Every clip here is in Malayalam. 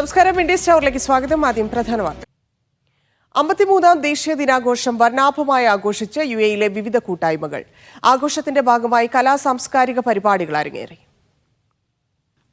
നമസ്കാരം. ഇന്ത്യ ടവറിലേക്ക് സ്വാഗതം. ആദ്യം പ്രധാന വാർത്ത. അമ്പത്തിമൂന്നാം ദേശീയ ദിനാഘോഷം വർണാഭമായി ആഘോഷിച്ച് യു എയിലെ വിവിധ കൂട്ടായ്മകൾ. ആഘോഷത്തിന്റെ ഭാഗമായി കലാ സാംസ്കാരിക പരിപാടികൾ അരങ്ങേറി.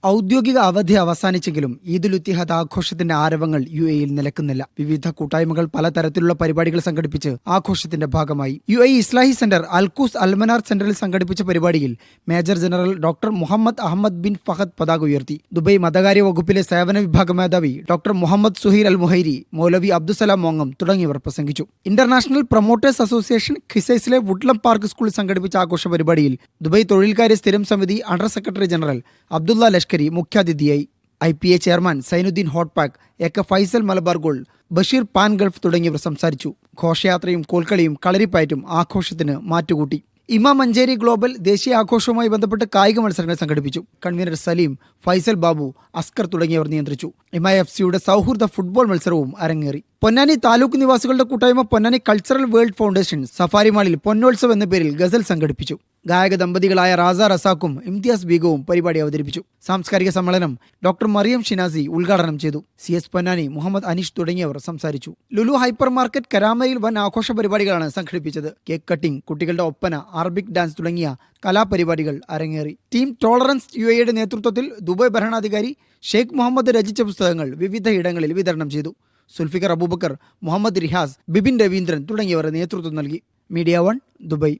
ഔദ്യോഗിക അവധി അവസാനിച്ചെങ്കിലും ഈദുൽ ഉത്തിഹദ് ആഘോഷത്തിന്റെ ആരവങ്ങൾ യു എയിൽ നിലക്കുന്നില്ല. വിവിധ കൂട്ടായ്മകൾ പലതരത്തിലുള്ള പരിപാടികൾ സംഘടിപ്പിച്ച് ആഘോഷത്തിന്റെ ഭാഗമായി. U A Islahi centre Al Quoz Al Manar സെന്ററിൽ സംഘടിപ്പിച്ച പരിപാടിയിൽ major general doctor Muhammad Ahmed bin Fahad പതാക ഉയർത്തി. ദുബൈ മതകാര്യ വകുപ്പിലെ സേവന വിഭാഗ മേധാവി doctor Muhammad Suhair Al Muhairi Maulavi Abdussalam മോങ്ങം തുടങ്ങിയവർ പ്രസംഗിച്ചു. ഇന്റർനാഷണൽ പ്രൊമോട്ടേഴ്സ് അസോസിയേഷൻ ഖിസൈസിലെ വുഡ്ലം പാർക്ക് സ്കൂളിൽ സംഘടിപ്പിച്ച ആഘോഷ പരിപാടിയിൽ ദുബൈ തൊഴിൽകാര്യ സ്ഥിരം സമിതി under secretary general Abdulla Lashkari മുഖ്യാതിഥിയായി I P A chairman Zainuddin Hotpack A K Faisal Malabar gold Basheer pan Gulf തുടങ്ങിയവർ സംസാരിച്ചു. ഘോഷയാത്രയും കോൽക്കളിയും കളരിപ്പയറ്റും ആഘോഷത്തിന് മാറ്റുകൂട്ടി. ഇമാം മഞ്ചേരി ഗ്ലോബൽ ദേശീയ ആഘോഷവുമായി ബന്ധപ്പെട്ട് കായിക മത്സരങ്ങൾ സംഘടിപ്പിച്ചു. കൺവീനർ സലീം ഫൈസൽ ബാബു അസ്കർ തുടങ്ങിയവർ നിയന്ത്രിച്ചു. ഇമ എഫ് സിയുടെ സൗഹൃദ ഫുട്ബോൾ മത്സരവും അരങ്ങേറി. പൊന്നാനി താലൂക്ക് നിവാസികളുടെ കൂട്ടായ്മ Ponnani cultural world foundation Safari മാളിൽ പൊന്നോത്സവ് എന്ന പേരിൽ ഗസൽ സംഘടിപ്പിച്ചു. ഗായക ദമ്പതികളായ റാസ റസാക്കും ഇംതിയാസ് ബീഗവും പരിപാടി അവതരിപ്പിച്ചു. സാംസ്കാരിക സമ്മേളനം ഡോക്ടർ മറിയം ഷിനാസി ഉദ്ഘാടനം ചെയ്തു. സി എസ് പൊന്നാനി മുഹമ്മദ് അനീഷ് തുടങ്ങിയവർ സംസാരിച്ചു. ലുലു ഹൈപ്പർ മാർക്കറ്റ് കരാമയിൽ വൻ ആഘോഷ പരിപാടികളാണ് സംഘടിപ്പിച്ചത്. കേക്ക് കട്ടിംഗ് കുട്ടികളുടെ ഒപ്പന അറബിക് ഡാൻസ് തുടങ്ങിയ കലാപരിപാടികൾ അരങ്ങേറി. ടീം ടോളറൻസ് യു എയുടെ നേതൃത്വത്തിൽ ദുബായ് ഭരണാധികാരി ഷെയ്ഖ് മുഹമ്മദ് രചിച്ച പുസ്തകങ്ങൾ വിവിധ ഇടങ്ങളിൽ വിതരണം ചെയ്തു. സുൽഫിക്കർ അബൂബക്കർ മുഹമ്മദ് റിഹാസ് ബിബിൻ രവീന്ദ്രൻ തുടങ്ങിയവർ നേതൃത്വം നൽകി. Media One Dubai.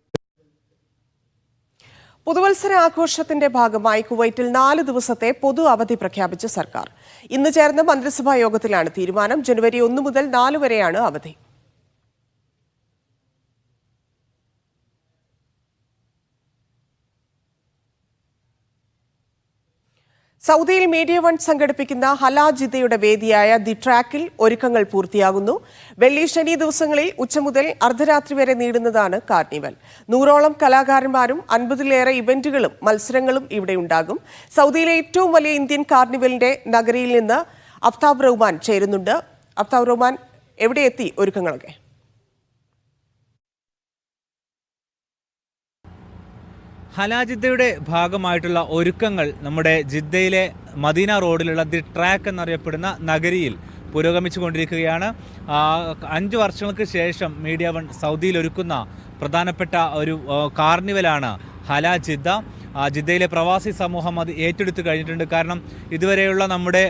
പുതുവത്സര ആഘോഷത്തിന്റെ ഭാഗമായി കുവൈറ്റിൽ നാല് ദിവസത്തെ പൊതു അവധി പ്രഖ്യാപിച്ച സർക്കാർ. ഇന്ന് ചേർന്ന മന്ത്രിസഭാ യോഗത്തിലാണ് തീരുമാനം. ജനുവരി ഒന്ന് മുതൽ നാല് വരെയാണ് അവധി. സൗദിയിൽ മീഡിയ വൺ സംഘടിപ്പിക്കുന്ന ഹലാജിദയുടെ വേദിയായ ദി ട്രാക്കിൽ ഒരുക്കങ്ങൾ പൂർത്തിയാകുന്നു. വെള്ളി ശനി ദിവസങ്ങളിൽ ഉച്ച മുതൽ അർദ്ധരാത്രി വരെ നീടുന്നതാണ് കാർണിവൽ. നൂറോളം കലാകാരന്മാരും അൻപതിലേറെ ഇവന്റുകളും മത്സരങ്ങളും ഇവിടെ ഉണ്ടാകും. സൗദിയിലെ ഏറ്റവും വലിയ ഇന്ത്യൻ കാർണിവലിന്റെ നഗരിയിൽ നിന്ന് അഫ്താബ് റഹ്മാൻ ചേരുന്നുണ്ട്. അഫ്താബ് റഹ്മാൻ എവിടെ എത്തി ഒരുക്കങ്ങളൊക്കെ? ഹലാജിദ്ദയുടെ ഭാഗമായിട്ടുള്ള ഒരുക്കങ്ങൾ നമ്മുടെ ജിദ്ദയിലെ മദീന റോഡിലുള്ള ദി ട്രാക്ക് എന്നറിയപ്പെടുന്ന നഗരിയിൽ പുരോഗമിച്ചു കൊണ്ടിരിക്കുകയാണ് അഞ്ച് വർഷങ്ങൾക്ക് ശേഷം മീഡിയ വൺ സൗദിയിൽ ഒരുക്കുന്ന പ്രധാനപ്പെട്ട ഒരു കാർണിവലാണ് ഹലാ ജിദ്ദ ജിദ്ദയിലെ പ്രവാസി സമൂഹം അത് ഏറ്റെടുത്തു കഴിഞ്ഞിട്ടുണ്ട്. കാരണം ഇതുവരെയുള്ള നമ്മുടെ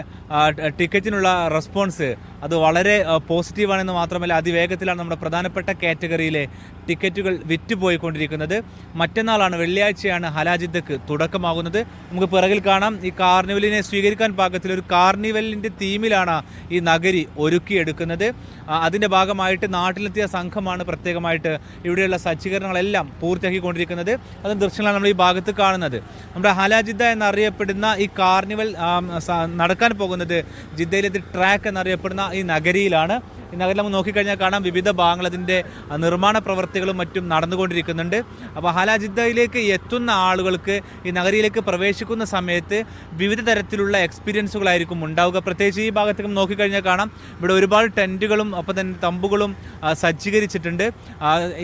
ടിക്കറ്റിനുള്ള റെസ്പോൺസ് അത് വളരെ പോസിറ്റീവാണെന്ന് മാത്രമല്ല അതിവേഗത്തിലാണ് നമ്മുടെ പ്രധാനപ്പെട്ട കാറ്റഗറിയിലെ ടിക്കറ്റുകൾ വിറ്റുപോയിക്കൊണ്ടിരിക്കുന്നത്. മറ്റന്നാളാണ് വെള്ളിയാഴ്ചയാണ് ഹലാജിദ്ദക്ക് തുടക്കമാകുന്നത്. നമുക്ക് പിറകിൽ കാണാം ഈ കാർണിവലിനെ സ്വീകരിക്കാൻ പാകത്തിൽ ഒരു കാർണിവലിന്റെ തീമിലാണ് ഈ നഗരി ഒരുക്കിയെടുക്കുന്നത്. അതിന്റെ ഭാഗമായിട്ട് നാട്ടിലെത്തിയ സംഘമാണ് പ്രത്യേകമായിട്ട് ഇവിടെയുള്ള സജ്ജീകരണങ്ങളെല്ലാം പൂർത്തിയാക്കിക്കൊണ്ടിരിക്കുന്നത്. അത് ദൃശ്യങ്ങളാണ് നമ്മൾ ഈ ഭാഗത്ത് കാണുന്നത്. നമ്മുടെ ഹലാജിദ്ദ എന്നറിയപ്പെടുന്ന ഈ കാർണിവൽ നടക്കാൻ നടക്കാൻ പോകുന്നത് ജിദ്ദയിലെ ദി ട്രാക്ക് എന്നറിയപ്പെടുന്ന ഈ നഗരിയിലാണ്. ഈ നഗരം നമ്മൾ നോക്കിക്കഴിഞ്ഞാൽ കാണാം. വിവിധ ഭാഗങ്ങളതിന്റെ നിർമ്മാണ പ്രവർത്തികളും മറ്റും നടന്നുകൊണ്ടിരിക്കുന്നുണ്ട്. അപ്പോൾ ഹലാജിദ്ദയിലേക്ക് എത്തുന്ന ആളുകൾക്ക് ഈ നഗരിയിലേക്ക് പ്രവേശിക്കുന്ന സമയത്ത് വിവിധ തരത്തിലുള്ള എക്സ്പീരിയൻസുകളായിരിക്കും ഉണ്ടാവുക. പ്രത്യേകിച്ച് ഈ ഭാഗത്തേക്ക് നോക്കിക്കഴിഞ്ഞാൽ കാണാം. ഇവിടെ ഒരുപാട് ടെന്റുകളും ഒപ്പം തന്നെ തമ്പുകളും സജ്ജീകരിച്ചിട്ടുണ്ട്.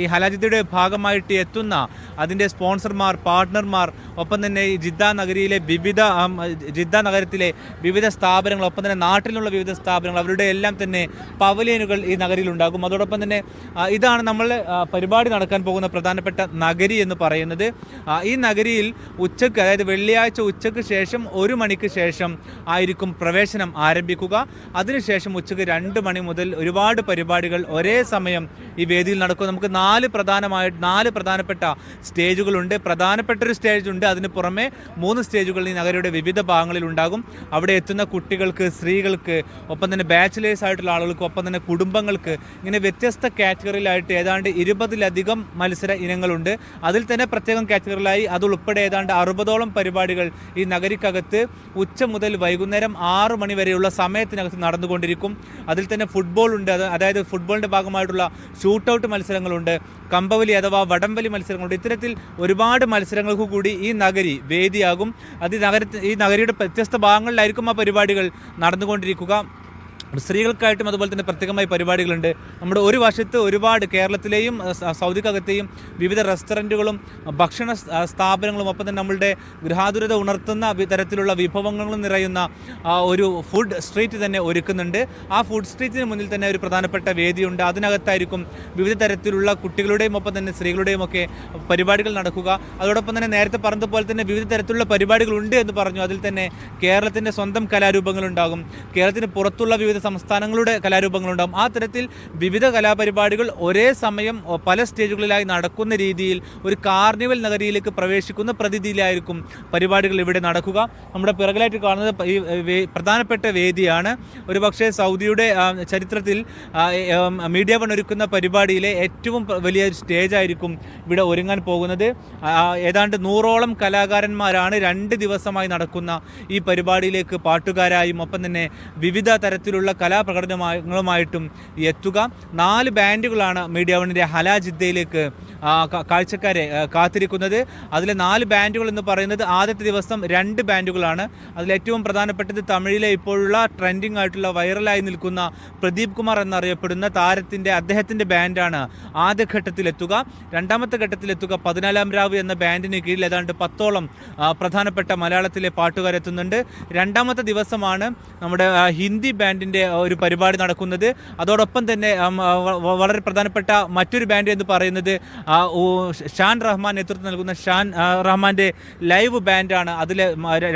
ഈ ഹലാജിദ്ദയുടെ ഭാഗമായിട്ട് എത്തുന്ന അതിന്റെ സ്പോൺസർമാർ പാർട്ട്ണർമാർ ഒപ്പം തന്നെ ഈ ജിദ്ദ നഗരിയിലെ വിവിധ ജിദ്ദ നഗരത്തിലെ വിവിധ സ്ഥാപനങ്ങൾ ഒപ്പം തന്നെ നാട്ടിലുള്ള വിവിധ സ്ഥാപനങ്ങൾ അവരുടെ എല്ലാം തന്നെ പവലിയനുകൾ ഈ നഗരിയിൽ ഉണ്ടാകും അതോടൊപ്പം തന്നെ ഇതാണ് നമ്മൾ പരിപാടി നടക്കാൻ പോകുന്ന പ്രധാനപ്പെട്ട നഗരി എന്ന് പറയുന്നത്. ഈ നഗരിയിൽ ഉച്ചയ്ക്ക് അതായത് വെള്ളിയാഴ്ച ഉച്ചയ്ക്ക് ശേഷം ഒരു മണിക്ക് ശേഷം ആയിരിക്കും പ്രവേശനം ആരംഭിക്കുക. അതിനുശേഷം ഉച്ചയ്ക്ക് രണ്ട് മണി മുതൽ ഒരുപാട് പരിപാടികൾ ഒരേ സമയം ഈ വേദിയിൽ നടക്കും. നമുക്ക് നാല് പ്രധാനമായി നാല് പ്രധാനപ്പെട്ട സ്റ്റേജുകളുണ്ട്. പ്രധാനപ്പെട്ട ഒരു സ്റ്റേജ് ഉണ്ട്. അതിന് പുറമെ മൂന്ന് സ്റ്റേജുകൾ ഈ നഗരയുടെ വിവിധ ഭാഗങ്ങളിൽ ഉണ്ടാകും അവിടെ എത്തുന്ന കുട്ടികൾക്ക് സ്ത്രീകൾക്ക് ഒപ്പം തന്നെ ബാച്ചിലേഴ്സ് ആയിട്ടുള്ള ആളുകൾക്ക് ഒപ്പം തന്നെ കുടുംബങ്ങൾക്ക് ഇങ്ങനെ വ്യത്യസ്ത കാറ്റഗറിയിലായിട്ട് ഏതാണ്ട് ഇരുപതിലധികം മത്സര ഇനങ്ങളുണ്ട്. അതിൽ തന്നെ പ്രത്യേകം കാറ്റഗറിയിലായി അതുൾപ്പെടെ ഏതാണ്ട് അറുപതോളം പരിപാടികൾ ഈ നഗരിക്കകത്ത് ഉച്ച മുതൽ വൈകുന്നേരം ആറ് മണി വരെയുള്ള സമയത്തിനകത്ത് നടന്നുകൊണ്ടിരിക്കും. അതിൽ തന്നെ ഫുട്ബോൾ ഉണ്ട്. അതായത് ഫുട്ബോളിന്റെ ഭാഗമായിട്ടുള്ള ഷൂട്ടൗട്ട് മത്സരങ്ങളുണ്ട്. കമ്പവലി അഥവാ വടംവലി മത്സരങ്ങളുണ്ട്. ഇത്തരത്തിൽ ഒരുപാട് മത്സരങ്ങൾക്ക് കൂടി ഈ നഗരി വേദിയാകും. അത് നഗരത്തിൽ ഈ നഗരിയുടെ വ്യത്യസ്ത ഭാഗങ്ങളിലായിരിക്കും ആ പരിപാടികൾ നടന്നുകൊണ്ടിരിക്കുക. സ്ത്രീകൾക്കായിട്ടും അതുപോലെ തന്നെ പ്രത്യേകമായ പരിപാടികളുണ്ട്. നമ്മുടെ ഒരു വശത്ത് ഒരുപാട് കേരളത്തിലെയും സൗദിക്കകത്തെയും വിവിധ റെസ്റ്റോറന്റുകളും ഭക്ഷണ സ്ഥാപനങ്ങളും ഒപ്പം തന്നെ നമ്മളുടെ ഗൃഹാതുരത ഉണർത്തുന്ന തരത്തിലുള്ള വിഭവങ്ങളും നിറയുന്ന ഒരു ഫുഡ് സ്ട്രീറ്റ് തന്നെ ഒരുക്കുന്നുണ്ട്. ആ ഫുഡ് സ്ട്രീറ്റിന് മുന്നിൽ തന്നെ ഒരു പ്രധാനപ്പെട്ട വേദിയുണ്ട്. അതിനകത്തായിരിക്കും വിവിധ തരത്തിലുള്ള കുട്ടികളുടെയും ഒപ്പം തന്നെ സ്ത്രീകളുടെയും ഒക്കെ പരിപാടികൾ നടക്കുക. അതോടൊപ്പം തന്നെ നേരത്തെ പറഞ്ഞതുപോലെ തന്നെ വിവിധ തരത്തിലുള്ള പരിപാടികളുണ്ട് എന്ന് പറഞ്ഞു. അതിൽ തന്നെ കേരളത്തിന്റെ സ്വന്തം കലാരൂപങ്ങളുണ്ടാകും. കേരളത്തിന് പുറത്തുള്ള വിവിധ സംസ്ഥാനങ്ങളുടെ കലാരൂപങ്ങളുണ്ടാകും ആ തരത്തിൽ വിവിധ കലാപരിപാടികൾ ഒരേ സമയം പല സ്റ്റേജുകളിലായി നടക്കുന്ന രീതിയിൽ ഒരു കാർണിവൽ നഗരിയിലേക്ക് പ്രവേശിക്കുന്ന പ്രതിഥിയിലായിരിക്കും പരിപാടികൾ ഇവിടെ നടക്കുക. നമ്മുടെ പിറകിലായിട്ട് കാണുന്നത് ഈ പ്രധാനപ്പെട്ട വേദിയാണ്. ഒരുപക്ഷെ സൗദിയുടെ ചരിത്രത്തിൽ മീഡിയ വൺ ഒരുക്കുന്ന പരിപാടിയിലെ ഏറ്റവും വലിയ സ്റ്റേജ് ആയിരിക്കും ഇവിടെ ഒരുങ്ങാൻ പോകുന്നത്. ഏതാണ്ട് നൂറോളം കലാകാരന്മാരാണ് രണ്ട് ദിവസമായി നടക്കുന്ന ഈ പരിപാടിയിലേക്ക് പാട്ടുകാരായും ഒപ്പം തന്നെ വിവിധ തരത്തിലുള്ള കലാപ്രകടനങ്ങളുമായിട്ടും എത്തുക. നാല് ബാൻഡുകളാണ് മീഡിയ വണ്ണിന്റെ ഹല ജിദ്ദയിലേക്ക് ആ, കാഴ്ചക്കാരെ കാത്തിരിക്കുന്നത്. അതിലെ നാല് ബാൻഡുകൾ എന്ന് പറയുന്നത് ആദ്യത്തെ ദിവസം രണ്ട് ബാൻഡുകളാണ്. അതിലേറ്റവും പ്രധാനപ്പെട്ടത് തമിഴിലെ ഇപ്പോഴുള്ള ട്രെൻഡിങ് ആയിട്ടുള്ള വൈറലായി നിൽക്കുന്ന പ്രദീപ് കുമാർ എന്നറിയപ്പെടുന്ന താരത്തിന്റെ അദ്ദേഹത്തിന്റെ ബാൻഡാണ് ആദ്യഘട്ടത്തിലെത്തുക രണ്ടാമത്തെ ഘട്ടത്തിലെത്തുക പതിനാലാം രാവ് എന്ന ബാൻഡിന് കീഴിൽ ഏതാണ്ട് പത്തോളം പ്രധാനപ്പെട്ട മലയാളത്തിലെ പാട്ടുകാരെത്തുന്നുണ്ട്. രണ്ടാമത്തെ ദിവസമാണ് നമ്മുടെ ഹിന്ദി ബാൻഡിന്റെ ഒരു പരിപാടി നടക്കുന്നത്. അതോടൊപ്പം തന്നെ വളരെ പ്രധാനപ്പെട്ട മറ്റൊരു ബാൻഡ് എന്ന് പറയുന്നത് ഷാൻ റഹ്മാൻ നേതൃത്വം നൽകുന്ന ഷാൻ റഹ്മാന്റെ ലൈവ് ബാൻഡാണ്. അതിലെ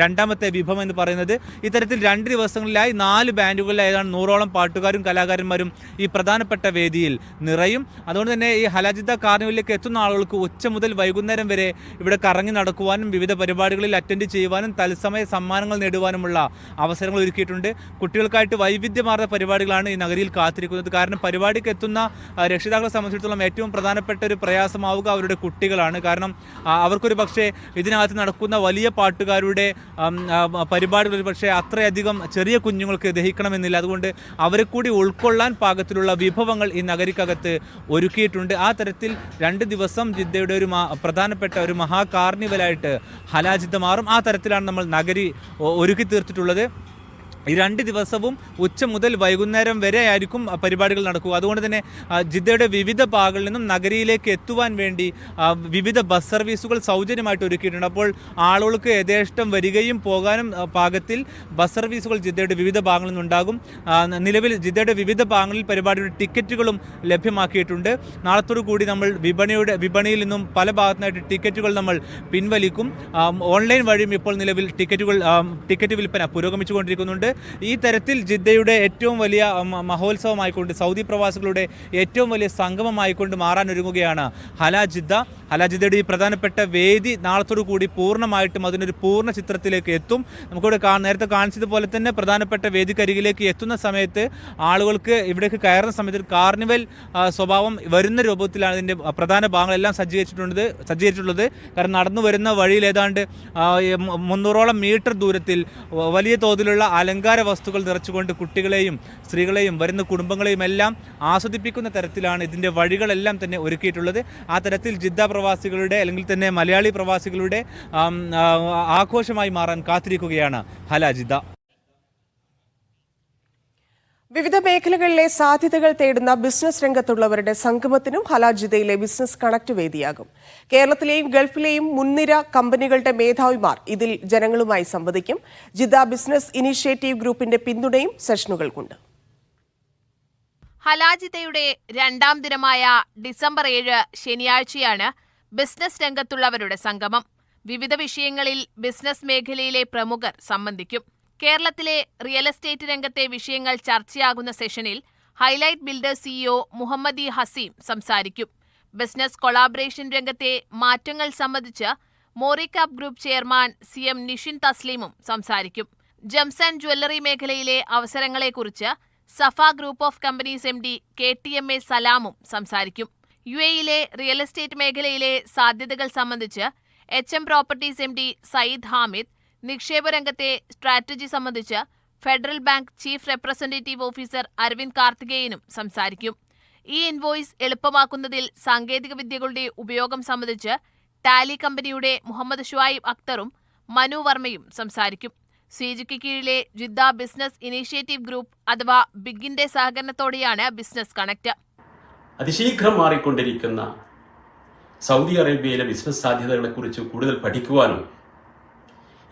രണ്ടാമത്തെ വിഭവം എന്ന് പറയുന്നത്. ഇത്തരത്തിൽ രണ്ട് ദിവസങ്ങളിലായി നാല് ബാൻഡുകളിലായതാണ് നൂറോളം പാട്ടുകാരും കലാകാരന്മാരും ഈ പ്രധാനപ്പെട്ട വേദിയിൽ നിറയും. അതുകൊണ്ട് തന്നെ ഈ ഹലാജിദ കാർണിവലിലേക്ക് എത്തുന്ന ആളുകൾക്ക് ഉച്ച മുതൽ വൈകുന്നേരം വരെ ഇവിടെ കറങ്ങി നടക്കുവാനും വിവിധ പരിപാടികളിൽ അറ്റൻഡ് ചെയ്യുവാനും തത്സമയ സമ്മാനങ്ങൾ നേടുവാനുമുള്ള അവസരങ്ങൾ ഒരുക്കിയിട്ടുണ്ട്. കുട്ടികൾക്കായിട്ട് വൈവിധ്യമാർന്ന പരിപാടികളാണ് ഈ നഗരിയിൽ കാത്തിരിക്കുന്നത്. കാരണം പരിപാടിക്ക് എത്തുന്ന രക്ഷിതാക്കളെ സംബന്ധിച്ചിടത്തോളം ഏറ്റവും പ്രധാനപ്പെട്ട ഒരു പ്രയാസമാവുക അവരുടെ കുട്ടികളാണ്. കാരണം അവർക്കൊരു പക്ഷേ ഇതിനകത്ത് നടക്കുന്ന വലിയ പാട്ടുകാരുടെ പരിപാടികൾ ഒരു പക്ഷേ അത്രയധികം ചെറിയ കുഞ്ഞുങ്ങൾക്ക് ദഹിക്കണമെന്നില്ല. അതുകൊണ്ട് അവരെ കൂടി ഉൾക്കൊള്ളാൻ പാകത്തിലുള്ള വിഭവങ്ങൾ ഈ നഗരിക്കകത്ത് ഒരുക്കിയിട്ടുണ്ട്. ആ തരത്തിൽ രണ്ട് ദിവസം ജിദ്ദയുടെ ഒരു പ്രധാനപ്പെട്ട ഒരു മഹാ കാർണിവലായിട്ട് ഹലാജിദ്ദ മാറും. ആ തരത്തിലാണ് നമ്മൾ നഗരി ഒരുക്കി തീർത്തിട്ടുള്ളത്. ഈ രണ്ട് ദിവസവും ഉച്ച മുതൽ വൈകുന്നേരം വരെ ആയിരിക്കും പരിപാടികൾ നടക്കുക. അതുകൊണ്ട് തന്നെ ജിദ്ദയുടെ വിവിധ ഭാഗങ്ങളിൽ നിന്നും നഗരിയിലേക്ക് എത്തുവാൻ വേണ്ടി വിവിധ ബസ് സർവീസുകൾ സൗജന്യമായിട്ട് ഒരുക്കിയിട്ടുണ്ട്. അപ്പോൾ ആളുകൾക്ക് യഥേഷ്ടം വരികയും പോകാനും പാകത്തിൽ ബസ് സർവീസുകൾ ജിദ്ദയുടെ വിവിധ ഭാഗങ്ങളിൽ നിന്നുണ്ടാകും. നിലവിൽ ജിദ്ദയുടെ വിവിധ ഭാഗങ്ങളിൽ പരിപാടിയുടെ ടിക്കറ്റുകളും ലഭ്യമാക്കിയിട്ടുണ്ട്. നാളത്തോടു കൂടി നമ്മൾ വിപണിയുടെ വിപണിയിൽ നിന്നും പല ഭാഗത്തുനിന്നായിട്ട് ടിക്കറ്റുകൾ നമ്മൾ പിൻവലിക്കും. ഓൺലൈൻ വഴിയും ഇപ്പോൾ നിലവിൽ ടിക്കറ്റുകൾ ടിക്കറ്റ് വിൽപ്പന പുരോഗമിച്ചുകൊണ്ടിരിക്കുന്നുണ്ട്. ഈ തരത്തിൽ ജിദ്ദയുടെ ഏറ്റവും വലിയ മഹോത്സവമായിക്കൊണ്ട് സൗദി പ്രവാസികളുടെ ഏറ്റവും വലിയ സംഗമമായിക്കൊണ്ട് മാറാനൊരുങ്ങുകയാണ് ഹല ജിദ്ദ. ഹല ജിദ്ദയുടെ ഈ പ്രധാനപ്പെട്ട വേദി നാളത്തോടു കൂടി പൂർണമായിട്ടും അതിനൊരു പൂർണ ചിത്രത്തിലേക്ക് എത്തും. നമുക്കിവിടെ കാ നേരത്തെ കാണിച്ചതുപോലെ തന്നെ പ്രധാനപ്പെട്ട വേദിക്കരികിലേക്ക് എത്തുന്ന സമയത്ത് ആളുകൾക്ക് ഇവിടേക്ക് കയറുന്ന സമയത്ത് കാർണിവൽ സ്വഭാവം വരുന്ന രൂപത്തിലാണ് ഇതിന്റെ പ്രധാന ഭാഗങ്ങളെല്ലാം സജ്ജീകരിച്ചിട്ടുണ്ട് സജ്ജീകരിച്ചിട്ടുള്ളത്. കാരണം നടന്നു വരുന്ന വഴിയിൽ ഏതാണ്ട് മുന്നൂറോളം മീറ്റർ ദൂരത്തിൽ വലിയ തോതിലുള്ള അലങ്കാര വസ്തുക്കൾ നിറച്ചുകൊണ്ട് കുട്ടികളെയും സ്ത്രീകളെയും വരുന്ന കുടുംബങ്ങളെയും എല്ലാം ആസ്വദിപ്പിക്കുന്ന തരത്തിലാണ് ഇതിന്റെ വഴികളെല്ലാം തന്നെ ഒരുക്കിയിട്ടുള്ളത്. ആ തരത്തിൽ ജിദ്ദ പ്രവാസികളുടെ അല്ലെങ്കിൽ തന്നെ മലയാളി പ്രവാസികളുടെ ആഘോഷമായി മാറാൻ കാത്തിരിക്കുകയാണ് ഹല ജിദ്ദ. വിവിധ മേഖലകളിലെ സാധ്യതകൾ തേടുന്ന ബിസിനസ് രംഗത്തുള്ളവരുടെ സംഗമത്തിനും ഹലാജിദയിലെ ബിസിനസ് കണക്ട് വേദിയാകും. കേരളത്തിലെയും ഗൾഫിലെയും മുൻനിര കമ്പനികളുടെ മേധാവിമാർ ഇതിൽ ജനങ്ങളുമായി സംവദിക്കും. ജിദ്ദ ബിസിനസ് ഇനീഷ്യേറ്റീവ് ഗ്രൂപ്പിന്റെ പിന്തുണയും സെഷനുകൾക്കുണ്ട്. ഹലാജിതയുടെ രണ്ടാം ദിനമായ ഡിസംബർ ഏഴ് ശനിയാഴ്ചയാണ് ബിസിനസ് രംഗത്തുള്ളവരുടെ സംഗമം. വിവിധ വിഷയങ്ങളിൽ ബിസിനസ് മേഖലയിലെ പ്രമുഖർ സംബന്ധിക്കും. കേരളത്തിലെ റിയൽ എസ്റ്റേറ്റ് രംഗത്തെ വിഷയങ്ങൾ ചർച്ചയാകുന്ന സെഷനിൽ highlight builders CEO Muhammadi Haseem സംസാരിക്കും. ബിസിനസ് കൊളാബറേഷൻ രംഗത്തെ മാറ്റങ്ങൾ സംബന്ധിച്ച് Morikkap group chairman C M Nishin തസ്ലീമും സംസാരിക്കും. ജംസ് ആൻഡ് ജ്വല്ലറി മേഖലയിലെ അവസരങ്ങളെക്കുറിച്ച് Safa group of companies M D K T M A സലാമും സംസാരിക്കും. യു എയിലെ റിയൽ എസ്റ്റേറ്റ് മേഖലയിലെ സാധ്യതകൾ സംബന്ധിച്ച് H M properties M D Sayyid Hamid നിക്ഷേപ രംഗത്തെ സ്ട്രാറ്റജി സംബന്ധിച്ച് Federal Bank chief representative officer Aravind കാർത്തികേയനും സംസാരിക്കും. ഈ ഇൻവോയ്സ് എളുപ്പമാക്കുന്നതിൽ സാങ്കേതിക വിദ്യകളുടെ ഉപയോഗം സംബന്ധിച്ച് ടാലി കമ്പനിയുടെ മുഹമ്മദ് ഷുവായിബ് അക്തറും മനു വർമ്മയും സംസാരിക്കും. സിജിക്ക് കീഴിലെ ജിദ്ദ ബിസിനസ് ഇനീഷ്യേറ്റീവ് ഗ്രൂപ്പ് അഥവാ ബിഗിന്റെ സഹകരണത്തോടെയാണ് ബിസിനസ് കണക്ട് അതിശീഘ്രം മാറിക്കൊണ്ടിരിക്കുന്ന സൗദി അറേബ്യയിലെ ബിസിനസ് സാധ്യതകളെക്കുറിച്ച് കൂടുതൽ പഠിക്കുവാനും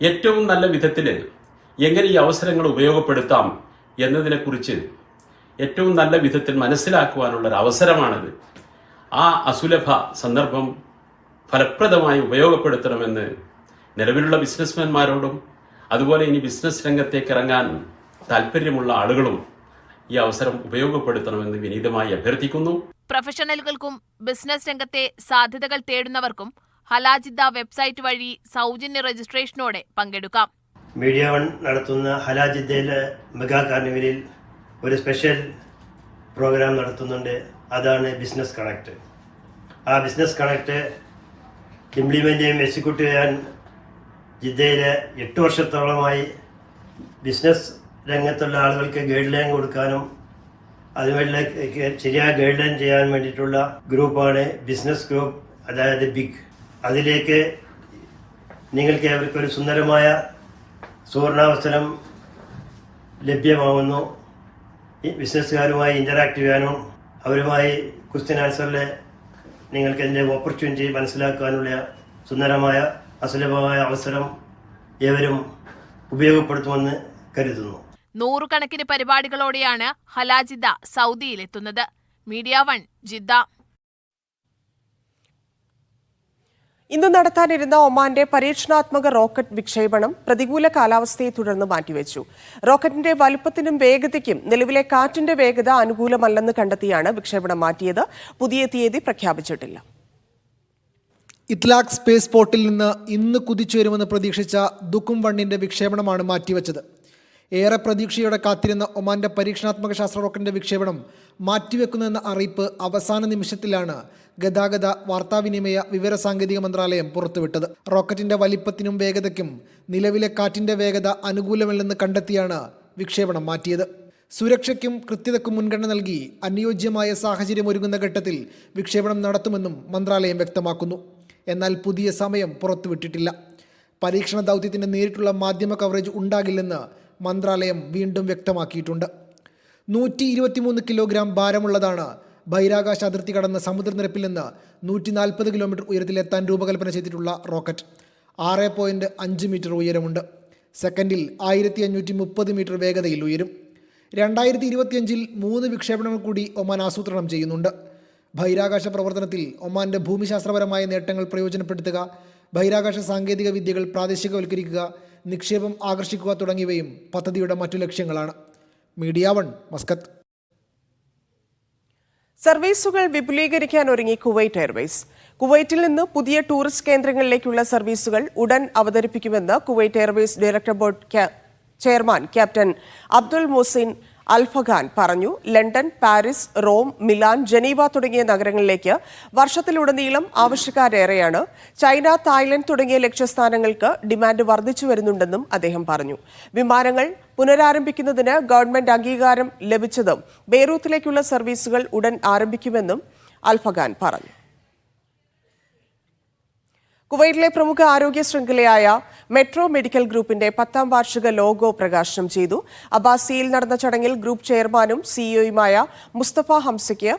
ഏറ്റവും നല്ല വിധത്തിൽ എങ്ങനെ ഈ അവസരങ്ങൾ ഉപയോഗപ്പെടുത്താം എന്നതിനെക്കുറിച്ച് ഏറ്റവും നല്ല വിധത്തിൽ മനസ്സിലാക്കുവാനുള്ള ഒരു അവസരമാണിത് ആ അസുലഭ സന്ദർഭം ഫലപ്രദമായി ഉപയോഗപ്പെടുത്തണമെന്ന് നിലവിലുള്ള ബിസിനസ്മാൻമാരോടും അതുപോലെ ഇനി ബിസിനസ് രംഗത്തേക്ക് ഇറങ്ങാൻ താല്പര്യമുള്ള ആളുകളും ഈ അവസരം ഉപയോഗപ്പെടുത്തണമെന്ന് വിനീതമായി അഭ്യർത്ഥിക്കുന്നു. പ്രൊഫഷണലുകൾക്കും ബിസിനസ് രംഗത്തെ സാധ്യതകൾ തേടുന്നവർക്കും ഹലാജിദ്ദ വെബ്സൈറ്റ് വഴി സൗജന്യ രജിസ്ട്രേഷനോടെ പങ്കെടുക്കാം. മീഡിയ വൺ നടത്തുന്ന ഹലാജിദ്ദയിലെ മെഗാ കാർണിവലിൽ ഒരു സ്പെഷ്യൽ പ്രോഗ്രാം നടത്തുന്നുണ്ട്. അതാണ് ബിസിനസ് കണക്ട്. ആ ബിസിനസ് കണക്ട് ഇംപ്ലിമെന്റ് ചെയ്യും എക്സിക്യൂട്ടീവ് ചെയ്യാൻ ജിദ്ദയിലെ എട്ട് വർഷത്തോളമായി ബിസിനസ് രംഗത്തുള്ള ആളുകൾക്ക് ഗൈഡ് ലൈൻ കൊടുക്കാനും അതുപോലെ ശരിയായ ഗൈഡ് ലൈൻ ചെയ്യാൻ വേണ്ടിയിട്ടുള്ള ഗ്രൂപ്പാണ് ബിസിനസ് ഗ്രൂപ്പ് അതായത് ബിഗ്. അതിലേക്ക് നിങ്ങൾക്ക് അവർക്കൊരു സുന്ദരമായ സുവർണാവസരം ലഭ്യമാവുന്നു. ബിസിനസ്സുകാരുമായി ഇന്ററാക്ട് ചെയ്യാനും അവരുമായി ക്വസ്റ്റ്യൻ ആൻസറിൽ നിങ്ങൾക്ക് അതിന്റെ ഓപ്പർച്യൂണിറ്റി മനസ്സിലാക്കാനുള്ള സുന്ദരമായ അസുലഭമായ അവസരം ഏവരും ഉപയോഗപ്പെടുത്തുമെന്ന് കരുതുന്നു. നൂറുകണക്കിന് പരിപാടികളോടെയാണ് ഹലാജിദ സൗദിയിലെത്തുന്നത്. Media one Jeddah. ഇന്ന് നടത്താനിരുന്ന ഒമാന്റെ പരീക്ഷണാത്മക റോക്കറ്റ് വിക്ഷേപണം പ്രതികൂല കാലാവസ്ഥയെ തുടർന്ന് മാറ്റിവെച്ചു. റോക്കറ്റിന്റെ വലുപ്പത്തിനും വേഗതയ്ക്കും നിലവിലെ കാറ്റിന്റെ വേഗത അനുകൂലമല്ലെന്ന് കണ്ടെത്തിയാണ് വിക്ഷേപണം മാറ്റിയത്. പുതിയ തീയതി പ്രഖ്യാപിച്ചിട്ടില്ല. ഇത്ലാഖ് സ്പേസ് പോർട്ടിൽ നിന്ന് ഇന്ന് കുതിച്ചുവരുമെന്ന് പ്രതീക്ഷിച്ച ദുക്കും വണ്ണിന്റെ വിക്ഷേപണമാണ് മാറ്റിവെച്ചത്. ഏറെ പ്രതീക്ഷയോടെ കാത്തിരുന്ന ഒമാന്റെ പരീക്ഷണാത്മക ശാസ്ത്ര റോക്കറ്റിന്റെ വിക്ഷേപണം മാറ്റിവെക്കുന്നുവെന്ന അറിയിപ്പ് അവസാന നിമിഷത്തിലാണ് ഗതാഗത വാർത്താവിനിമയ വിവര വിവരസാങ്കേതിക മന്ത്രാലയം പുറത്തുവിട്ടത്. റോക്കറ്റിന്റെ വലിപ്പത്തിനും വേഗതയ്ക്കും നിലവിലെ കാറ്റിന്റെ വേഗത അനുകൂലമല്ലെന്ന് കണ്ടെത്തിയാണ് വിക്ഷേപണം മാറ്റിയത്. സുരക്ഷയ്ക്കും കൃത്യതയ്ക്കും മുൻഗണന നൽകി അനുയോജ്യമായ സാഹചര്യം ഒരുങ്ങുന്ന ഘട്ടത്തിൽ വിക്ഷേപണം നടത്തുമെന്നും മന്ത്രാലയം വ്യക്തമാക്കുന്നു. എന്നാൽ പുതിയ സമയം പുറത്തുവിട്ടിട്ടില്ല. പരീക്ഷണ ദൗത്യത്തിന്റെ നേരിട്ടുള്ള മാധ്യമ കവറേജ് ഉണ്ടാകില്ലെന്ന് മന്ത്രാലയം വീണ്ടും വ്യക്തമാക്കിയിട്ടുണ്ട്. നൂറ്റി ഇരുപത്തിമൂന്ന് കിലോഗ്രാം ഭാരമുള്ളതാണ് ബഹിരാകാശ അതിർത്തി കടന്ന സമുദ്രനിരപ്പിൽ നിന്ന് നൂറ്റി നാൽപ്പത് കിലോമീറ്റർ ഉയരത്തിലെത്താൻ രൂപകൽപ്പന ചെയ്തിട്ടുള്ള റോക്കറ്റ്. ആറ് പോയിന്റ് അഞ്ച് മീറ്റർ ഉയരമുണ്ട്. സെക്കൻഡിൽ ആയിരത്തി അഞ്ഞൂറ്റി മുപ്പത് മീറ്റർ വേഗതയിൽ ഉയരും. രണ്ടായിരത്തി ഇരുപത്തിയഞ്ചിൽ മൂന്ന് വിക്ഷേപണങ്ങൾ കൂടി ഒമാൻ ആസൂത്രണം ചെയ്യുന്നുണ്ട്. ബഹിരാകാശ പ്രവർത്തനത്തിൽ ഒമാന്റെ ഭൂമിശാസ്ത്രപരമായ നേട്ടങ്ങൾ പ്രയോജനപ്പെടുത്തുക ബഹിരാകാശ സാങ്കേതിക വിദ്യകൾ പ്രാദേശികവൽക്കരിക്കുക നിക്ഷേപം ആകർഷിക്കുക തുടങ്ങിയവയും പദ്ധതിയുടെ മറ്റു ലക്ഷ്യങ്ങളാണ്. Media one Muscat. സർവീസുകൾ വിപുലീകരിക്കാൻ ഒരുങ്ങി കുവൈറ്റ് എയർവേസ്. കുവൈറ്റിൽ നിന്ന് പുതിയ ടൂറിസ്റ്റ് കേന്ദ്രങ്ങളിലേക്കുള്ള സർവീസുകൾ ഉടൻ അവതരിപ്പിക്കുമെന്ന് Kuwait Airways director board chairman captain Abdul Muhsin Alfakhan പറഞ്ഞു London Paris Rome Milan Geneva തുടങ്ങിയ നഗരങ്ങളിലേക്ക് വർഷത്തിലുടനീളം ആവശ്യക്കാരേറെയാണ്. ചൈന തായ്ലൻഡ് തുടങ്ങിയ ലക്ഷ്യസ്ഥാനങ്ങൾക്ക് ഡിമാൻഡ് വർദ്ധിച്ചു വരുന്നുണ്ടെന്നും അദ്ദേഹം പറഞ്ഞു. വിമാനങ്ങൾ പുനരാരംഭിക്കുന്നതിന് ഗവൺമെന്റ് അംഗീകാരം ലഭിച്ചതും ബെയ്റൂത്തിലേക്കുള്ള സർവീസുകൾ ഉടൻ ആരംഭിക്കുമെന്നും അൽഫഖാൻ പറഞ്ഞു. കുവൈറ്റിലെ പ്രമുഖ ആരോഗ്യ ശൃംഖലയായ മെട്രോ മെഡിക്കൽ ഗ്രൂപ്പിന്റെ പത്താം വാർഷിക ലോഗോ പ്രകാശനം ചെയ്തു. അബാസിയിൽ നടന്ന ചടങ്ങിൽ ഗ്രൂപ്പ് ചെയർമാനും സിഇഒയുമായ മുസ്തഫ ഹംസയ്ക്ക്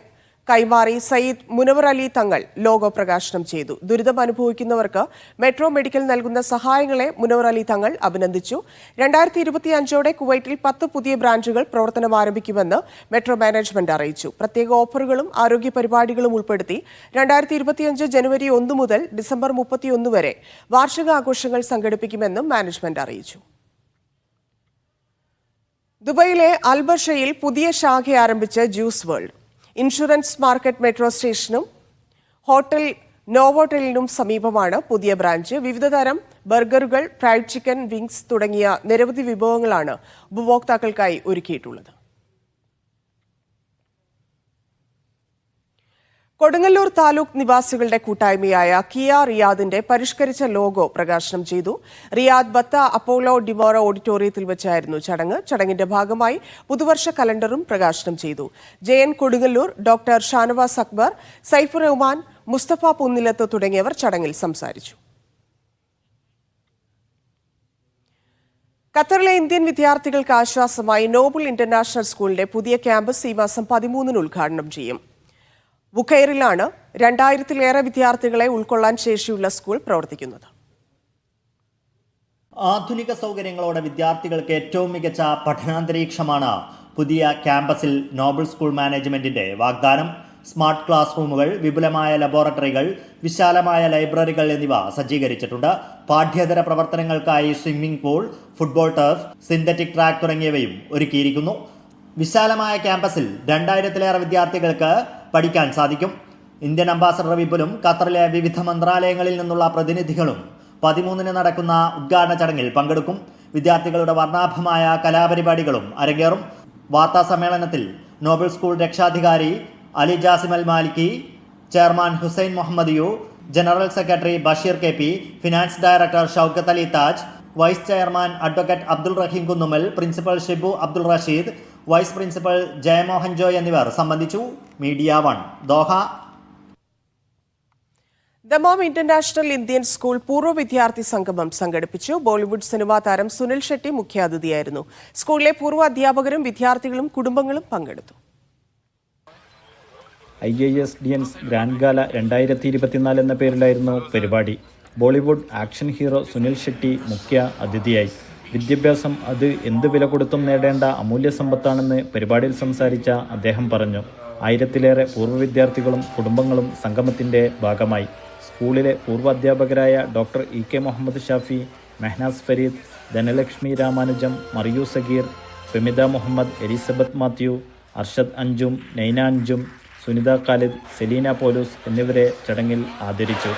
കൈമാറി സയ്യിദ് മുനവർ അലി തങ്ങൾ ലോഗോ പ്രകാശനം ചെയ്തു. ദുരിതം അനുഭവിക്കുന്നവർക്ക് മെട്രോ മെഡിക്കൽ നൽകുന്ന സഹായങ്ങളെ മുനവർ അലി തങ്ങൾ അഭിനന്ദിച്ചു. രണ്ടായിരത്തി ഇരുപത്തി അഞ്ചോടെ കുവൈറ്റിൽ പത്ത് പുതിയ ബ്രാഞ്ചുകൾ പ്രവർത്തനം ആരംഭിക്കുമെന്ന് മെട്രോ മാനേജ്മെന്റ് അറിയിച്ചു. പ്രത്യേക ഓഫറുകളും ആരോഗ്യ പരിപാടികളും ഉൾപ്പെടുത്തി രണ്ടായിരത്തി ഇരുപത്തിയഞ്ച് ജനുവരി ഒന്ന് മുതൽ ഡിസംബർ മുപ്പത്തിയൊന്ന് വരെ വാർഷിക ആഘോഷങ്ങൾ സംഘടിപ്പിക്കുമെന്നും മാനേജ്മെന്റ് അറിയിച്ചു. ദുബൈയിലെ അൽബർഷയിൽ പുതിയ ശാഖ ആരംഭിച്ച juice world. Insurance market metro സ്റ്റേഷനും ഹോട്ടൽ നോവോട്ടലിനും സമീപമാണ് പുതിയ ബ്രാഞ്ച്. വിവിധതരം ബർഗറുകൾ ഫ്രൈഡ് ചിക്കൻ വിങ്സ് തുടങ്ങിയ നിരവധി വിഭവങ്ങളാണ് ഉപഭോക്താക്കൾക്കായി ഒരുക്കിയിട്ടുള്ളത്. കൊടുങ്ങല്ലൂർ താലൂക്ക് നിവാസികളുടെ കൂട്ടായ്മയായ കിയ റിയാദിന്റെ പരിഷ്കരിച്ച ലോഗോ പ്രകാശനം ചെയ്തു. റിയാദ് ബത്ത അപ്പോളോ ഡിമോറോ ഓഡിറ്റോറിയത്തിൽ വെച്ചായിരുന്നു ചടങ്ങ്. ചടങ്ങിന്റെ ഭാഗമായി പുതുവർഷ കലണ്ടറും പ്രകാശനം ചെയ്തു. ജയൻ കൊടുങ്ങല്ലൂർ ഡോക്ടർ ഷാനവാസ് അക്ബർ സൈഫുർ റഹ്മാൻ മുസ്തഫ പുന്നിലത്ത് തുടങ്ങിയവർ ചടങ്ങിൽ സംസാരിച്ചു. ഖത്തറിലെ ഇന്ത്യൻ വിദ്യാർത്ഥികൾക്ക് ആശ്വാസമായി നോബിൾ ഇന്റർനാഷണൽ സ്കൂളിന്റെ പുതിയ ക്യാമ്പസ് ഈ മാസം പതിമൂന്നിന് ഉദ്ഘാടനം ചെയ്യും. ബുക്കൈറിലാണ് രണ്ടായിരത്തിലേറെ വിദ്യാർത്ഥികളെ ഉൾക്കൊള്ളാൻ ശേഷിയുള്ള സ്കൂൾ പ്രവർത്തിക്കുന്നത്. ആധുനിക സൗകര്യങ്ങളോടെ വിദ്യാർത്ഥികൾക്ക് ഏറ്റവും മികച്ച പഠനാന്തരീക്ഷമാണ് പുതിയ ക്യാമ്പസിൽ നോബൽ സ്കൂൾ മാനേജ്മെന്റിന്റെ വാഗ്ദാനം. സ്മാർട്ട് ക്ലാസ് റൂമുകൾ വിപുലമായ ലബോറട്ടറികൾ വിശാലമായ ലൈബ്രറികൾ എന്നിവ സജ്ജീകരിച്ചിട്ടുണ്ട്. പാഠ്യേതര പ്രവർത്തനങ്ങൾക്കായി swimming pool football turf synthetic track തുടങ്ങിയവയും ഒരുക്കിയിരിക്കുന്നു. വിശാലമായ ക്യാമ്പസിൽ രണ്ടായിരത്തിലേറെ വിദ്യാർത്ഥികൾക്ക് പഠിക്കാൻ സാധിക്കും. ഇന്ത്യൻ അംബാസഡർ വിപുലും ഖത്തറിലെ വിവിധ മന്ത്രാലയങ്ങളിൽ നിന്നുള്ള പ്രതിനിധികളും പതിമൂന്നിന് നടക്കുന്ന ഉദ്ഘാടന ചടങ്ങിൽ പങ്കെടുക്കും. വിദ്യാർത്ഥികളുടെ വർണാഭമായ കലാപരിപാടികളും അരങ്ങേറും. വാർത്താ സമ്മേളനത്തിൽ നോബൽ സ്കൂൾ രക്ഷാധികാരി Ali Jasim Al Maliki chairman Hussain Muhammad U general secretary Basheer K P finance director Shoukath Ali Taj vice chairman advocate Abdul Rahim Kunnumal principal Shibu Abdul Rasheed vice principal Jayamohan Joy എന്നിവർ സംബന്ധിച്ചു media one Doha. Dammam international Indian school പൂർവ വിദ്യാർത്ഥി സംഗമം സംഘടിപ്പിച്ചു. ബോളിവുഡ് സിനിമാ താരം സുനിൽ ഷെട്ടി മുഖ്യാതിഥിയായിരുന്നു. സ്കൂളിലെ പൂർവ അധ്യാപകരും വിദ്യാർത്ഥികളും കുടുംബങ്ങളും പങ്കെടുത്തു. ഐ എ എസ് ഡി എൻസ് ഗ്രാൻഡ് ഗാല രണ്ടായിരത്തി ഇരുപത്തിനാല് എന്ന പേരിലായിരുന്നു പരിപാടി. Bollywood action hero Sunil Shetty മുഖ്യ അതിഥിയായി വിദ്യാഭ്യാസം അത് എന്ത് വില കൊടുത്തും നേടേണ്ട അമൂല്യ സമ്പത്താണെന്ന് പരിപാടിയിൽ സംസാരിച്ച അദ്ദേഹം പറഞ്ഞു. ആയിരത്തിലേറെ പൂർവ വിദ്യാർത്ഥികളും കുടുംബങ്ങളും സംഗമത്തിന്റെ ഭാഗമായി. സ്കൂളിലെ പൂർവ അധ്യാപകരായ doctor E K Muhammad Shafi Mehnaz Fareed Dhanalakshmi Ramanujam Mariyu Sagheer Femitha Muhammad Elizabeth Mathew Arshad Anjum Naina Anjum Sunitha Khalid Selina Paulose എന്നിവരെ ചടങ്ങിൽ ആദരിച്ചു.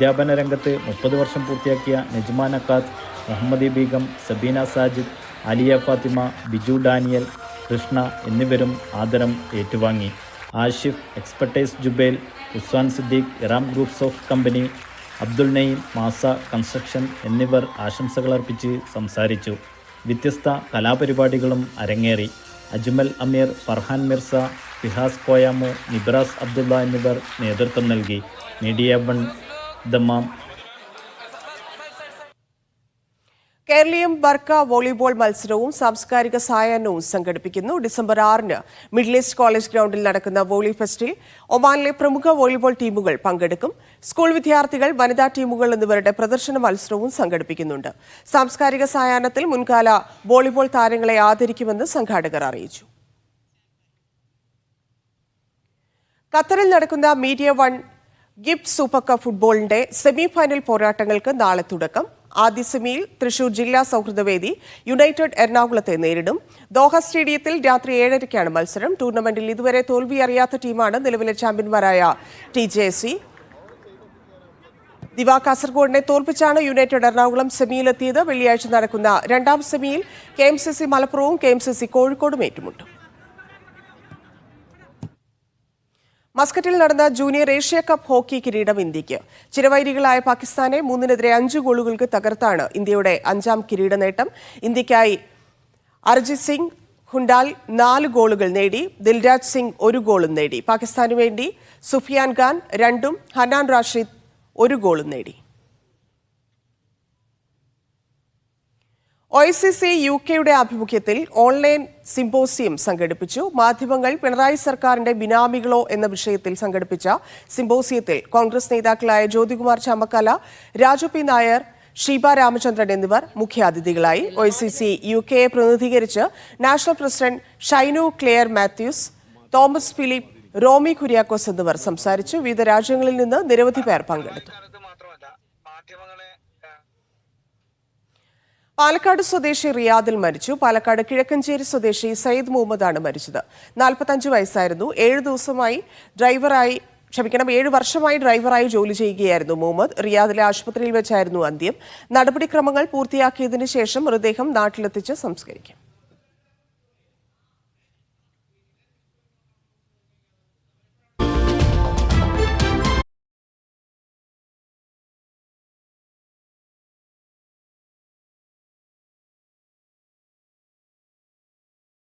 അധ്യാപന രംഗത്ത് മുപ്പത് വർഷം പൂർത്തിയാക്കിയ നജ്മാൻ നക്കാത്ത് മുഹമ്മദി ബീഗം സബീന സാജിദ് അലിയ ഫാത്തിമ ബിജു ഡാനിയൽ കൃഷ്ണ എന്നിവരും ആദരം ഏറ്റുവാങ്ങി. Ashif expertise Jubail ഉസ്വാൻ Siddique Iram groups of company Abdul Nayeem മാസ കൺസ്ട്രക്ഷൻ എന്നിവർ ആശംസകൾ അർപ്പിച്ച് സംസാരിച്ചു. വ്യത്യസ്ത കലാപരിപാടികളും അരങ്ങേറി. അജ്മൽ അമീർ ഫർഹാൻ മിർസ ഫിഹാസ് കോയാമു നിബ്രാസ് അബ്ദുള്ള എന്നിവർ നേതൃത്വം നൽകി. Media one Dammam Keraleeyam Barka volleyball മത്സരവും സാംസ്കാരിക സായാഹ്നവും സംഘടിപ്പിക്കുന്നു. ഡിസംബർ ആറിന് മിഡിൽ ഈസ്റ്റ് കോളേജ് ഗ്രൗണ്ടിൽ നടക്കുന്ന വോളി ഫെസ്റ്റിൽ ഒമാനിലെ പ്രമുഖ വോളിബോൾ ടീമുകൾ പങ്കെടുക്കും. സ്കൂൾ വിദ്യാർത്ഥികൾ വനിതാ ടീമുകൾ എന്നിവരുടെ പ്രദർശന മത്സരവും സംഘടിപ്പിക്കുന്നുണ്ട്. സാംസ്കാരിക സായാഹ്നത്തിൽ മുൻകാല വോളിബോൾ താരങ്ങളെ ആദരിക്കുമെന്ന് സംഘാടകർ അറിയിച്ചു. ഖത്തറിൽ നടക്കുന്ന media one gift super cup ഫുട്ബോളിന്റെ സെമി ഫൈനൽ പോരാട്ടങ്ങൾക്ക് നാളെ തുടക്കം. ആദ്യ സെമിയിൽ തൃശൂർ ജില്ലാ സൗഹൃദവേദി യുണൈറ്റഡ് എറണാകുളത്തെ നേരിടും. ദോഹ സ്റ്റേഡിയത്തിൽ രാത്രി ഏഴരയ്ക്കാണ് മത്സരം. ടൂർണമെന്റിൽ ഇതുവരെ തോൽവി അറിയാത്ത ടീമാണ് നിലവിലെ ചാമ്പ്യന്മാരായ ടി ജെ സി. ദിവാ കാസർഗോഡിനെ തോൽപ്പിച്ചാണ് യുണൈറ്റഡ് എറണാകുളം സെമിയിലെത്തിയത്. വെള്ളിയാഴ്ച നടക്കുന്ന രണ്ടാം സെമിയിൽ കെ എം സി സി മലപ്പുറവും കെ എം സി സി കോഴിക്കോടും ഏറ്റുമുട്ടും. മസ്കറ്റിൽ നടന്ന ജൂനിയർ ഏഷ്യ കപ്പ് ഹോക്കി കിരീടം ഇന്ത്യയ്ക്ക്. ചിരവൈരികളായ പാകിസ്ഥാനെ മൂന്നിനെതിരെ അഞ്ച് ഗോളുകൾക്ക് തകർത്താണ് ഇന്ത്യയുടെ അഞ്ചാം കിരീട നേട്ടം. ഇന്ത്യക്കായി അർജിത് സിംഗ് ഹുണ്ടാൽ നാല് ഗോളുകൾ നേടി ദിൽരാജ് സിംഗ് ഒരു ഗോളും നേടി. പാകിസ്ഥാനു വേണ്ടി സുഫിയാൻ ഖാൻ രണ്ടും ഹനാൻ റാഷിദ് ഒരു ഗോളും നേടി. ഒ സി സി യു കെയുടെ ആഭിമുഖ്യത്തിൽ ഓൺലൈൻ സിംപോസിയം സംഘടിപ്പിച്ചു. മാധ്യമങ്ങൾ പിണറായി സർക്കാരിന്റെ ബിനാമികളോ എന്ന വിഷയത്തിൽ സംഘടിപ്പിച്ച സിംപോസിയത്തിൽ കോൺഗ്രസ് നേതാക്കളായ ജ്യോതികുമാർ ചാമക്കാല രാജു പി നായർ ഷീബ രാമചന്ദ്രൻ എന്നിവർ മുഖ്യാതിഥികളായി. ഒ സി സി യു കെയെ പ്രതിനിധീകരിച്ച് national president Shinu Clare Mathews Thomas Philip Romy Kuriakose എന്നിവർ സംസാരിച്ചു. വിവിധ രാജ്യങ്ങളിൽ നിന്ന് നിരവധി പേർ പങ്കെടുത്തു. പാലക്കാട് സ്വദേശി റിയാദിൽ മരിച്ചു. പാലക്കാട് കിഴക്കഞ്ചേരി സ്വദേശി സയ്യിദ് മുഹമ്മദാണ് മരിച്ചത്. നാൽപ്പത്തഞ്ച് വയസ്സായിരുന്നു. ഏഴ് ദിവസമായി ഡ്രൈവറായി ക്ഷമിക്കണം ഏഴ് വർഷമായി ഡ്രൈവറായി ജോലി ചെയ്യുകയായിരുന്നു മുഹമ്മദ്. റിയാദിലെ ആശുപത്രിയിൽ വെച്ചായിരുന്നു അന്ത്യം. നടപടിക്രമങ്ങൾ പൂർത്തിയാക്കിയതിനു ശേഷം മൃതദേഹം നാട്ടിലെത്തിച്ച് സംസ്കരിക്കും.